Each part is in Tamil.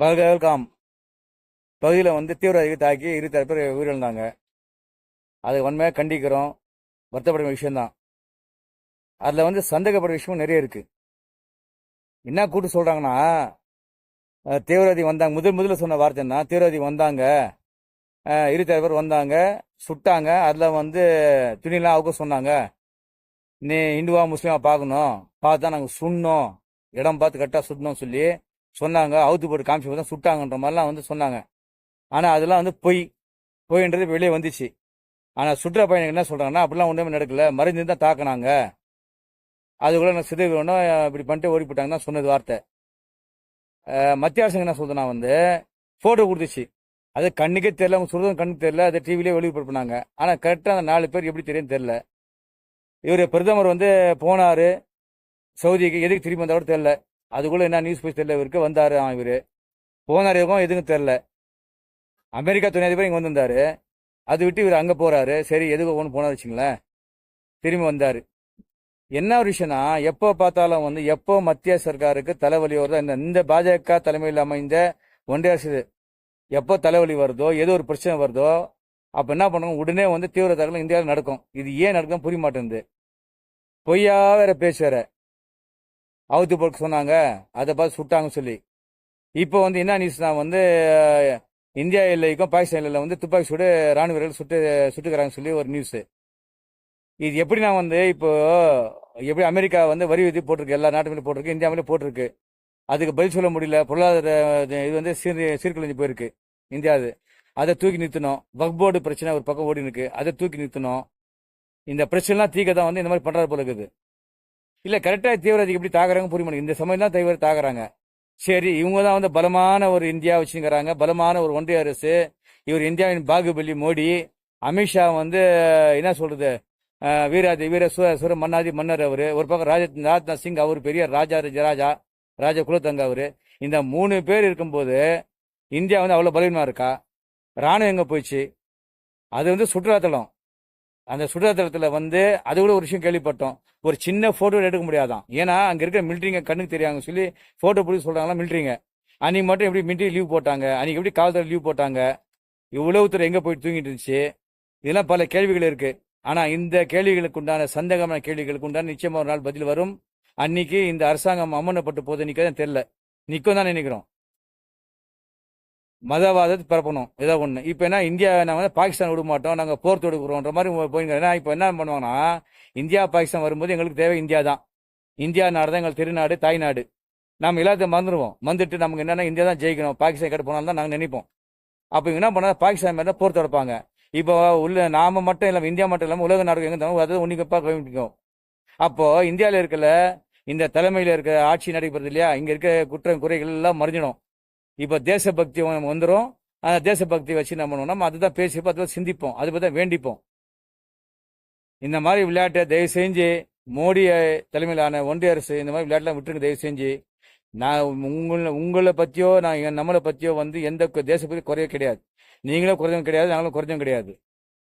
பகல்காம் பகுதியில் வந்து தீவிரவாதிகள் தாக்கி இரு பேர் உயிரிழந்தாங்க. அது உண்மையாக கண்டிக்கிறோம். வருத்தப்படும் விஷயம்தான். அதில் வந்து சந்தேகப்படுற விஷயமும் நிறைய இருக்குது என்ன கூட்டு சொல்கிறாங்கன்னா தீவிரவாதி வந்தாங்க. முதல் முதல்ல சொன்ன வார்த்தைன்னா தீவிரவாதி வந்தாங்க. இரு இருபத்தாறு பேர் வந்தாங்க சுட்டாங்க. அதில் வந்து துணிலாம் அவங்க சொன்னாங்க. நீ இந்துவா முஸ்லீமா பார்க்கணும். பார்த்தா நாங்கள் சுண்ணோம் இடம் பார்த்து கரெக்டாக சுடணும் சொல்லி சொன்னாங்க அவுத்து போட்டு காமிச்சு தான் சுட்டாங்கன்ற மாதிரிலாம் வந்து சொன்னாங்க. ஆனால் அதெல்லாம் வந்து பொய். பொய்ன்றது வெளியே வந்துச்சு. ஆனால் சுற்றுலா பயணிகள் என்ன சொல்கிறாங்கன்னா அப்படிலாம் ஒன்றுமே நடக்கல. மருந்து தான் தாக்குனாங்க. அதுக்குள்ளே நான் சிதைவு ஒன்றும் இப்படி பண்ணிட்டு ஓடி போட்டாங்க தான் சொன்னது வார்த்தை. மத்திய அரசு என்ன சொல்றதுனா வந்து ஃபோட்டோ கொடுத்துச்சு. அது கண்ணுக்கே தெரியல அவங்க சொல்றதும் கண்ணுக்கு தெரில அதை டிவிலே ஒளிபரப்புனாங்க. ஆனால் கரெக்டாக அந்த நாலு பேர் எப்படி தெரியும் தெரில இவர் பிரதமர் வந்து போனார். சவுதிக்கு எதுக்கு திரும்பி வந்தாலும் கூட அதுக்குள்ளே என்ன நியூஸ் போய் தெரியல. இவருக்கு வந்தார். இவர். போனார் இருக்கும் எதுவும் தெரில அமெரிக்கா துணை அதிபர் இங்கே வந்திருந்தார். அது விட்டு இவர் அங்கே போகிறாரு சரி எதுக்கு ஒன்று போனார் வச்சுங்களேன் திரும்பி வந்தார். என்ன ஒரு விஷயம்னா எப்போ பார்த்தாலும் வந்து எப்போ மத்திய சர்க்காருக்கு தலைவலி வருதோ இந்த இந்த பாஜக தலைமையில் அமைந்த ஒன்றிய அரசு எப்போ தலைவலி வருதோ ஏதோ ஒரு பிரச்சனை வருதோ அப்போ என்ன பண்ணுவோம் உடனே வந்து தீவிர தாக்குதல் இந்தியாவில் நடக்கும். இது ஏன் நடக்கும் புரிய மாட்டேங்குது. பொய்யா வேற பேச்சு வேற அவுத்து போட்டு சொன்னாங்க. அதை பார்த்து சுட்டாங்கன்னு சொல்லி. இப்போ வந்து என்ன நியூஸ்னா வந்து இந்தியா எல்லைக்கும் பாகிஸ்தான் எல்லையில் வந்து துப்பாக்கி சூடு ராணுவ வீரர்கள் சுட்டு சுட்டுக்கிறாங்கன்னு சொல்லி ஒரு நியூஸ் இது எப்படி நான் வந்து இப்போ எப்படி அமெரிக்கா வந்து வரி விதி போட்டிருக்கு எல்லா நாட்டு போட்டிருக்கு இந்தியா போட்டிருக்கு. அதுக்கு பதில் சொல்ல முடியல. பொருளாதார இது வந்து சீர் சீர்குலைஞ்சு போயிருக்கு. இந்தியா அது. அதை தூக்கி நிறுத்தணும். வக்போர்டு பிரச்சனை ஒரு பக்கம் ஓடி இருக்கு அதை தூக்கி நிறுத்தணும். இந்த பிரச்சனைலாம் தீக்க தான் வந்து இந்த மாதிரி பண்ணுறது போல இருக்குது. இல்லை கரெக்டாக தீவிரவாதிக்கு எப்படி தாக்குறாங்க புரிய மாட்டேங்க இந்த சமயம் தான் தீவிர தாக்குறாங்க. சரி இவங்க தான் வந்து பலமான ஒரு இந்தியா வச்சுங்கிறாங்க. பலமான ஒரு ஒன்றிய அரசு. இவர் இந்தியாவின் பாகுபலி மோடி. அமித்ஷா வந்து என்ன சொல்றது வீராதி வீர சுர மன்னாதி மன்னர் அவர். ஒரு பக்கம் ராஜ ராஜ்நாத் சிங் அவர் பெரிய ராஜா ராஜா ராஜா குலத்தங்க அவர். இந்த மூணு பேர் இருக்கும்போது இந்தியா வந்து அவ்வளோ பலவீனமாக இருக்கா? ராணுவம் எங்கே போயிடுச்சு அது வந்து சுற்றுலாத்தலம். அந்த சுற்றுலாத்தலத்தில் வந்து அது கூட ஒரு விஷயம் கேள்விப்பட்டோம். ஒரு சின்ன ஃபோட்டோ எடுக்க முடியாதான். ஏன்னா அங்கே இருக்கிற மிலிட்ரிங்க கண்ணுக்கு தெரியாங்க சொல்லி ஃபோட்டோ பிடிச்சி சொல்கிறாங்களா மிலிட்ரிங்க அன்னைக்கு மட்டும் எப்படி மிலிட்ரி லீவ் போட்டாங்க? அன்றைக்கி எப்படி காவல்துறை லீவ் போட்டாங்க? உளவுத்துறை எங்கே போயிட்டு தூங்கிட்டு இருந்துச்சு? இதெல்லாம் பல கேள்விகள் இருக்குது ஆனால் இந்த கேள்விகளுக்கு உண்டான சந்தேகமான கேள்விகளுக்கு உண்டான நிச்சயமாக ஒரு நாள் பதில் வரும். அன்னைக்கு இந்த அரசாங்கம் அமனப்பட்டு போது நிக்கதான் தெரியல. நிற்கும் தான் நினைக்கிறோம். மதவாதத்தை பரப்பணும். ஏதோ ஒன்று இப்போ என்ன இந்தியா நாங்கள் வந்து பாகிஸ்தான் விட மாட்டோம் நாங்கள் போர் தொடுக்கிறோன்ற மாதிரி போயிங்க ஏன்னா இப்போ என்ன பண்ணுவாங்கன்னா இந்தியா பாகிஸ்தான் வரும்போது எங்களுக்கு தேவை இந்தியா தான். இந்தியா நாடு தான் எங்களுக்கு திருநாடு தாய்நாடு நம்ம எல்லாத்தையும் மறந்துடுவோம் மறந்துட்டு நமக்கு என்னென்னா இந்தியா தான் ஜெயிக்கணும். பாகிஸ்தான் கிட்ட போனாலும் தான் நாங்கள் நினைப்போம். அப்போ என்ன பண்ணால் பாகிஸ்தான் மேலே போர் தொடுப்பாங்க. இப்போ உள்ள நாம மட்டும் இல்லாமல் இந்தியா மட்டும் இல்லாமல் உலக நாடுகள் எங்கே இருந்தாலும் அதாவது உன்னிக்கப்பா கவனிக்கும் அப்போது இந்தியாவில் இருக்கல இந்த தலைமையில் இருக்க ஆட்சி நடைபெறுது இல்லையா? இங்கே இருக்க குற்றம் குறைகள் எல்லாம் மறைஞ்சிடும். இப்போ தேசபக்தி வந்துடும் அந்த தேசபக்தி வச்சு என்ன பண்ணுவோம் நம்ம அதுதான் பேசிப்போம் அதுதான் சிந்திப்போம். அதை பற்றி வேண்டிப்போம். இந்த மாதிரி விளையாட்டை தயவு செஞ்சு மோடி தலைமையிலான ஒன்றிய அரசு இந்த மாதிரி விளையாட்டுலாம் விட்டுருங்க தயவு செஞ்சு. நான் உங்களை உங்களை பற்றியோ நான் நம்மளை பற்றியோ வந்து எந்த கு- தேசபக்தி குறைய கிடையாது. நீங்களும் குறைஞ்சும் கிடையாது நாங்களும் குறைஞ்சும் கிடையாது.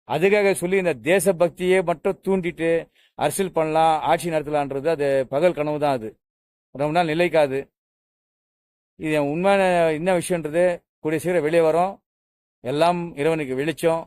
அதுக்காக சொல்லி இந்த தேசபக்தியை மட்டும் தூண்டிட்டு அரசியல் பண்ணலாம் ஆட்சி நடத்தலான்றது அது பகல் கனவு தான் அது. ரொம்ப நாள் நிலைக்காது. இது உண்மையான என்ன விஷயன்றது கூடிய சீக்கிரம் வெளியே வரும். எல்லாம் இறைவனுக்கு வெளிச்சம்.